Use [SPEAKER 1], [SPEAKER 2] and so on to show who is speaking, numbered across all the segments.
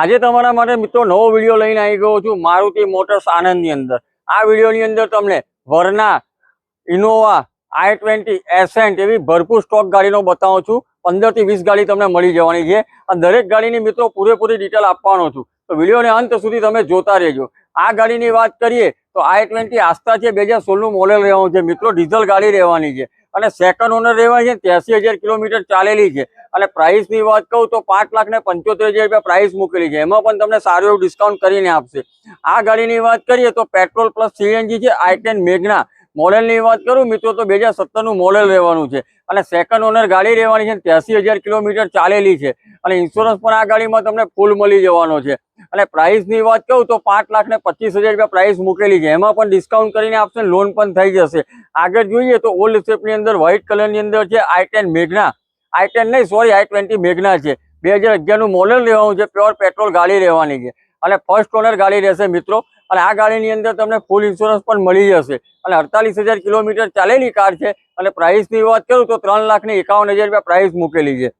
[SPEAKER 1] આજે તમારા માટે મિત્રો નવો વીડિયો લઈને આવી ગયો છું મારુતિ મોટર્સ આનંદની અંદર. આ વિડીયોની અંદર તમને Verna, Innova, I twenty, Accent એવી ભરપૂર સ્ટોક ગાડીનો બતાવું છું. પંદરથી વીસ ગાડી તમને મળી જવાની છે. આ દરેક ગાડીની મિત્રો પૂરેપૂરી ડિટેલ આપવાનો છું. તો વિડીયોને અંત સુધી તમે જોતા રહેજો. આ ગાડીની વાત કરીએ તો આઈ ટ્વેન્ટી આસ્થા છે, બે હજાર સોળનું મોડેલ રહેવાનું છે. મિત્રો ડીઝલ ગાડી રહેવાની છે અને સેકન્ડ ઓનર રહેવાની છે, ત્યાંસી કિલોમીટર ચાલેલી છે. અને પ્રાઇસની વાત કહું તો પાંચ લાખ ને પંચોતેર હજાર રૂપિયા પ્રાઇસ મૂકેલી છે. એમાં પણ તમને સારું એવું ડિસ્કાઉન્ટ કરીને આપશે. આ ગાડીની વાત કરીએ તો પેટ્રોલ પ્લસ સીએનજી છે આઈ ટેન મેઘના. મોડેલની વાત કરું, મિત્રો, તો બે હજાર સત્તરનું મોડેલ રહેવાનું છે. અને સેકન્ડ ઓનર ગાડી રહેવાની છે ત્યાસી હજાર કિલોમીટર ચાલેલી છે. અને ઇન્સ્યોરન્સ પણ આ ગાડીમાં તમને ફૂલ મળી જવાનો છે. અને પ્રાઇસની વાત કહું તો પાંચ લાખ ને પચીસ હજાર રૂપિયા પ્રાઇસ મૂકેલી છે. એમાં પણ ડિસ્કાઉન્ટ કરીને આપશે લોન પણ થઈ જશે. આગળ જોઈએ તો ઓલ્ડ શેપની અંદર વ્હાઇટ કલરની અંદર છે I ten Magna. I ten નહીં સોરી આઈ ટ્વેન્ટી મેઘના છે. બે હજાર અગિયારનું મોડલ લેવાનું છે પ્યોર પેટ્રોલ ગાડી રહેવાની છે. અને ફર્સ્ટ ઓનર ગાડી રહેશે મિત્રો. અને આ ગાડીની અંદર તમને ફૂલ ઇન્સ્યોરન્સ પણ મળી જશે. અને અડતાલીસ હજાર કિલોમીટર ચાલેલી કાર છે. અને પ્રાઇસની વાત કરું તો ત્રણ લાખની એકાવન હજાર રૂપિયા પ્રાઇસ મૂકેલી છે.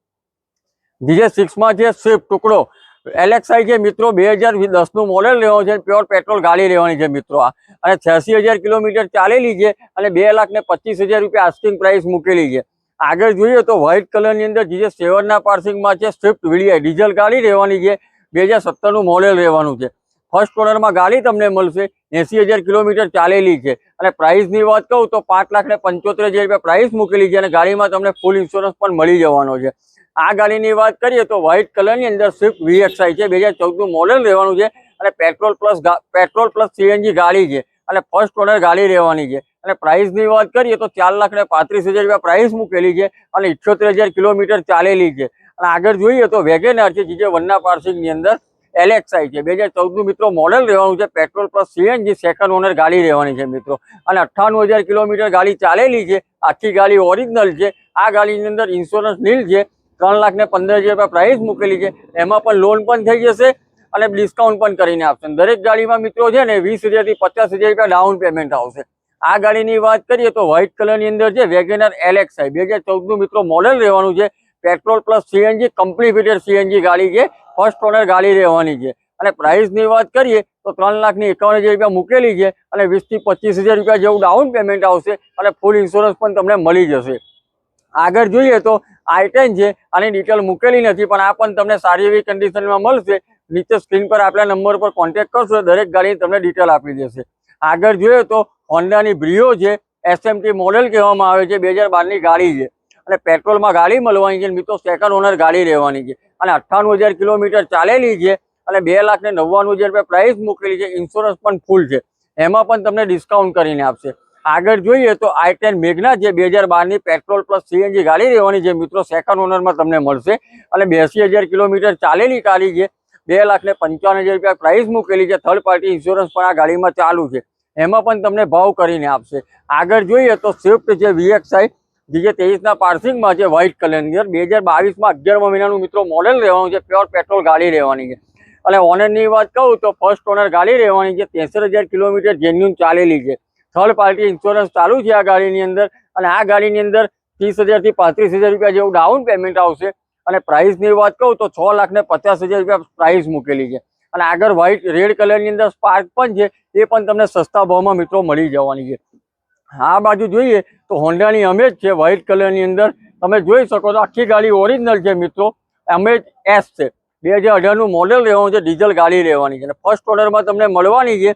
[SPEAKER 1] જીજે સિક્સમાં છે સ્વિફ્ટ ટુકડો. એલેક્સાઈ છે મિત્રો, બે હજાર દસનું મોડેલ લેવાનું છે પ્યોર પેટ્રોલ ગાડી રહેવાની છે મિત્રો આ. અને છ્યાસી હજાર કિલોમીટર ચાલેલી છે અને બે લાખને પચીસ હજાર રૂપિયા આસ્કિંગ પ્રાઇસ મૂકેલી છે. આગળ જોઈએ તો વ્હાઇટ કલરની અંદર જીજે સેવનના પાર્સિંગમાં છે સ્વિફ્ટ વીડીઆઈ ડીઝલ ગાડી રહેવાની છે, બે હજાર સત્તરનું મોડેલ રહેવાનું છે. ફર્સ્ટ ઓનરમાં ગાડી તમને મળશે, એસી હજાર કિલોમીટર ચાલેલી છે. અને પ્રાઇસની વાત કહું તો પાંચ લાખ ને પંચોતેર હજાર રૂપિયા પ્રાઇસ મૂકેલી છે અને ગાડીમાં તમને ફૂલ ઇન્સ્યોરન્સ પણ મળી જવાનો છે. આ ગાડીની વાત કરીએ તો વ્હાઇટ કલરની અંદર સ્વિફ્ટ વીએક્સઆઈ છે, બે હજાર ચૌદનું મોડેલ રહેવાનું છે અને petrol plus petrol plus CNG ગાડી છે. અને ફર્સ્ટ ઓનર ગાડી રહેવાની છે. અને પ્રાઇસની વાત કરીએ તો ચાર લાખ ને પાંત્રીસ હજાર રૂપિયા પ્રાઇસ મૂકેલી છે અને ઇઠ્યોતેર હજાર કિલોમીટર ચાલેલી છે. અને આગળ જોઈએ તો વેગેનાર છે, જે વનના પાર્સિંગની અંદર એલેક્સાઈ છે. બે હજાર ચૌદનું મિત્રો મોડેલ રહેવાનું છે petrol plus CNG second owner ગાડી રહેવાની છે મિત્રો. અને અઠ્ઠાણું હજાર કિલોમીટર ગાડી ચાલેલી છે, આખી ગાડી ઓરિજિનલ છે. આ ગાડીની અંદર ઇન્સ્યોરન્સ નીલ છે. ત્રણ લાખ ને પંદર હજાર રૂપિયા પ્રાઇસ મૂકેલી છે. એમાં પણ લોન પણ થઈ જશે. અને ડિસ્કાઉન્ટ પણ કરીને આપશે. દરેક ગાડીમાં મિત્રો છે ને વીસ હજારથી પચાસ હજાર રૂપિયા ડાઉન પેમેન્ટ આવશે. આ ગાડીની વાત કરીએ તો વ્હાઇટ કલરની અંદર છે વેગેનર એલેક્સાઈ બે હજાર ચૌદનું મિત્રો મોડેલ રહેવાનું છે. પેટ્રોલ પ્લસ સીએનજી કમ્પ્લીફિટેડ સીએનજી ગાડી છે. ફર્સ્ટ ઓનર ગાડી રહેવાની છે. અને પ્રાઇસની વાત કરીએ તો ત્રણ લાખની એકાવન હજાર રૂપિયા મૂકેલી છે અને વીસથી પચીસ હજાર રૂપિયા જેવું ડાઉન પેમેન્ટ આવશે અને ફૂલ ઇન્સ્યોરન્સ પણ તમને મળી જશે. આગળ જોઈએ તો આઈટેન છે. આની ડિટેલ મૂકેલી નથી પણ આ પણ તમને સારી એવી કન્ડિશનમાં મળશે. નીચે સ્ક્રીન પર આપણા નંબર પર કોન્ટેક્ટ કરશો દરેક ગાડીની તમને ડિટેલ આપી દેશે. આગળ જોઈએ તો હોન્ડાની બ્રિયો છે એસએમટી મોડેલ કહેવામાં આવે છે, બે હજાર બારની ગાડી છે. અને પેટ્રોલમાં ગાડી મળવાની છે મિત્રો સેકન્ડ ઓનર ગાડી રહેવાની છે. અને અઠ્ઠાણું હજાર કિલોમીટર ચાલેલી છે અને બે લાખ ને નવ્વાણું હજાર રૂપિયા પ્રાઇસ મૂકેલી છે. ઇન્સ્યોરન્સ પણ ફૂલ છે. એમાં પણ તમને ડિસ્કાઉન્ટ કરીને આપશે. આગળ જોઈએ તો આઈ ટેન મેઘના છે બે હજાર બારની પેટ્રોલ પ્લસ સીએનજી ગાડી રહેવાની છે મિત્રો સેકન્ડ ઓનરમાં તમને મળશે. અને બેસી હજાર કિલોમીટર ચાલેલી ગાડી છે. બે લાખ ને પંચાવન હજાર રૂપિયા પ્રાઇસ મૂકેલી છે. થર્ડ પાર્ટી ઇન્સ્યોરન્સ પણ આ ગાડીમાં ચાલુ છે. એમાં પણ તમને ભાવ કરીને આપશે. આગળ જોઈએ તો સ્વિફ્ટ છે વીએક્સઆઈ જે તેવીસના પાર્સિંગમાં છે વ્હાઇટ કલરની અંદર, બે હજાર બાવીસમાં અગિયારમા મહિનાનું મિત્રો મોડેલ રહેવાનું છે. પ્યોર પેટ્રોલ ગાડી રહેવાની છે. અને ઓનરની વાત કહું તો ફર્સ્ટ ઓનર ગાડી રહેવાની છે. ત્રેસઠ હજાર કિલોમીટર જેન્યુન ચાલેલી છે. થર્ડ પાર્ટી ઇન્સ્યોરન્સ ચાલુ છે આ ગાડીની અંદર. અને આ ગાડીની અંદર ત્રીસ હજારથી પાંત્રીસ હજાર રૂપિયા જેવું ડાઉન પેમેન્ટ આવશે. અને પ્રાઇસની વાત કહું તો છ લાખ ને પચાસ હજાર રૂપિયા પ્રાઇસ મૂકેલી છે. અને આગળ વ્હાઇટ રેડ કલરની અંદર સ્પાર્ક પણ છે, એ પણ તમને સસ્તા ભાવમાં મિત્રો મળી જવાની છે. આ બાજુ જોઈએ તો હોન્ડાની અમેજ છે વ્હાઇટ કલરની અંદર. તમે જોઈ શકો તો આખી ગાડી ઓરિજિનલ છે મિત્રો. અમેજ એસ છે. બે હજાર અઢારનું મોડેલ રહેવાનું છે ડીઝલ ગાડી રહેવાની છે. અને ફર્સ્ટ ઓર્ડરમાં તમને મળવાની છે.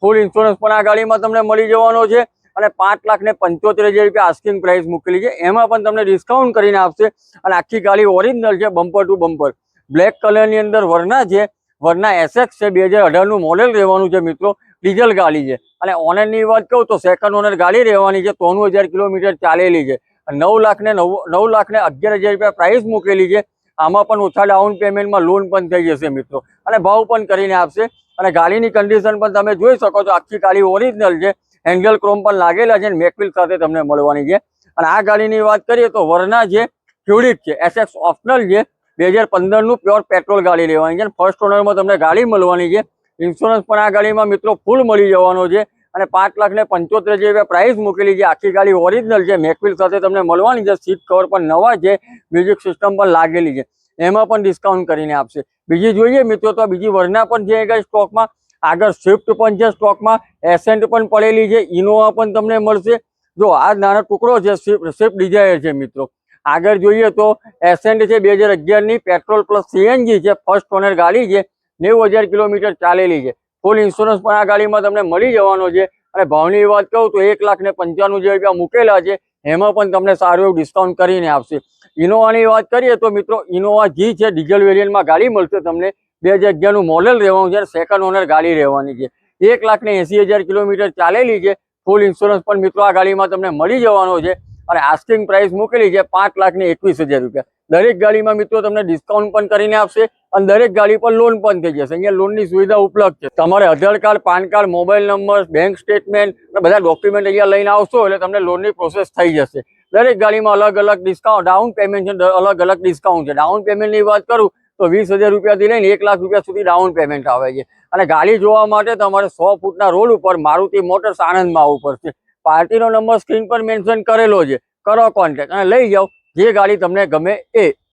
[SPEAKER 1] ફૂલ ઇન્સ્યોરન્સ પણ આ ગાડીમાં તમને મળી જવાનો છે. અને પાંચ લાખ ને પંચોતેર હજાર રૂપિયા આસ્કિંગ પ્રાઇસ મૂકેલી છે. એમાં પણ તમને ડિસ્કાઉન્ટ કરીને આપશે. અને આખી ગાડી ઓરિજિનલ છે બમ્પર ટુ બમ્પર બ્લેક કલરની અંદર વરના છે. વરના એસએક્સ છે, બે હજાર અઢારનું મોડેલ રહેવાનું છે મિત્રો. ડીઝલ ગાડી છે. અને ઓનરની વાત કહું તો સેકન્ડ ઓનર ગાડી રહેવાની છે. ત્રણું હજાર કિલોમીટર ચાલેલી છે. નવ લાખ ને નવ નવ લાખ ને અગિયાર હજાર રૂપિયા પ્રાઇસ મૂકેલી છે. આમાં પણ ઓછા ડાઉન પેમેન્ટમાં લોન પણ થઈ જશે મિત્રો. અને ભાવ પણ કરીને આપશે. અને ગાડીની કન્ડિશન પણ તમે જોઈ શકો છો. આખી ગાડી ઓરિજિનલ છે. હેન્ડલ ક્રોમ પણ લાગેલા છે મેકવિલ સાથે તમને મળવાની છે. અને આ ગાડીની વાત કરીએ તો વરના જે ફ્યુરિક છે, એસએક્સ ઓપ્શનલ છે બે હજાર પંદરનું પ્યોર પેટ્રોલ ગાડી લેવાની છે. અને ફર્સ્ટ ઓનરમાં તમને ગાડી મળવાની છે. ઇન્સ્યોરન્સ પણ આ ગાડીમાં મિત્રો ફૂલ મળી જવાનો છે. અને પાંચ લાખ ને પંચોતેર જે પ્રાઇસ મૂકેલી છે. આખી ગાડી ઓરિજિનલ છે. મેકવિલ સાથે તમને મળવાની છે. સીટ કવર પણ નવા છે. મ્યુઝિક સિસ્ટમ પણ લાગેલી છે. એમાં પણ ડિસ્કાઉન્ટ કરીને આપશે. બીજી જોઈએ મિત્રો તો બીજી વરના પણ ગઈ સ્ટોકમાં આગળ સ્વિફ્ટ પણ છે, સ્ટોકમાં એસેન્ટ પણ પડેલી છે ઇનોવા પણ તમને મળશે. જો આ નાનો ટુકડો છે સ્વિફ્ટ સ્વિફ્ટ ડિઝાયર છે મિત્રો. આગળ જોઈએ તો એસેન્ટ છે, બે હજાર અગિયારની પેટ્રોલ પ્લસ સીએનજી છે ફર્સ્ટ ઓનર ગાડી છે, નેવું હજાર કિલોમીટર ચાલેલી છે. ફૂલ ઇન્સ્યોરન્સ પણ આ ગાડીમાં તમને મળી જવાનો છે. અને ભાવની વાત કહું તો એક લાખ ને પંચાણું હજાર રૂપિયા મૂકેલા છે. એમાં પણ તમને સારું એવું ડિસ્કાઉન્ટ કરીને આપશે. ઇનોવાની વાત કરીએ તો મિત્રો ઇનોવા જી છે ડીઝલ વેરિયન્ટમાં ગાડી મળશે તમને. બે હજાર અગિયારનું મોડેલ રહેવાનું છે સેકન્ડ ઓનર ગાડી રહેવાની છે. એક લાખ ને એંસી હજાર કિલોમીટર ચાલેલી છે. ફૂલ ઇન્સ્યોરન્સ પણ મિત્રો આ ગાડીમાં તમને મળી જવાનો છે અને આસ્કિંગ પ્રાઇસ મૂકેલી છે પાંચ લાખને એકવીસ હજાર રૂપિયા. દરેક ગાડીમાં મિત્રો તમને ડિસ્કાઉન્ટ પણ કરીને આપશે અને દરેક ગાડી પર લોન પણ થઈ જશે. અહીંયા લોનની સુવિધા ઉપલબ્ધ છે. તમારે Aadhaar card, PAN card mobile number bank statement બધા ડોક્યુમેન્ટ અહીંયા લઈને આવશો એટલે તમને લોનની પ્રોસેસ થઈ જશે. દરેક ગાડીમાં અલગ અલગ ડિસ્કાઉન્ટ ડાઉન પેમેન્ટ અલગ અલગ ડિસ્કાઉન્ટ છે ડાઉન પેમેન્ટની વાત કરું તો વીસ હજાર રૂપિયાથી લઈને એક લાખ રૂપિયા સુધી ડાઉન પેમેન્ટ આવે છે. અને ગાડી જોવા માટે તમારે સો ફૂટના રોડ ઉપર મારુતિ મોટર્સ આણંદમાં આવવું પડશે. પાર્ટીનો નંબર સ્ક્રીન પર મેન્શન કરેલો છે. કરો કોન્ટેક્ટ અને લઈ જાઓ. જે ગાડી તમને ગમે એ.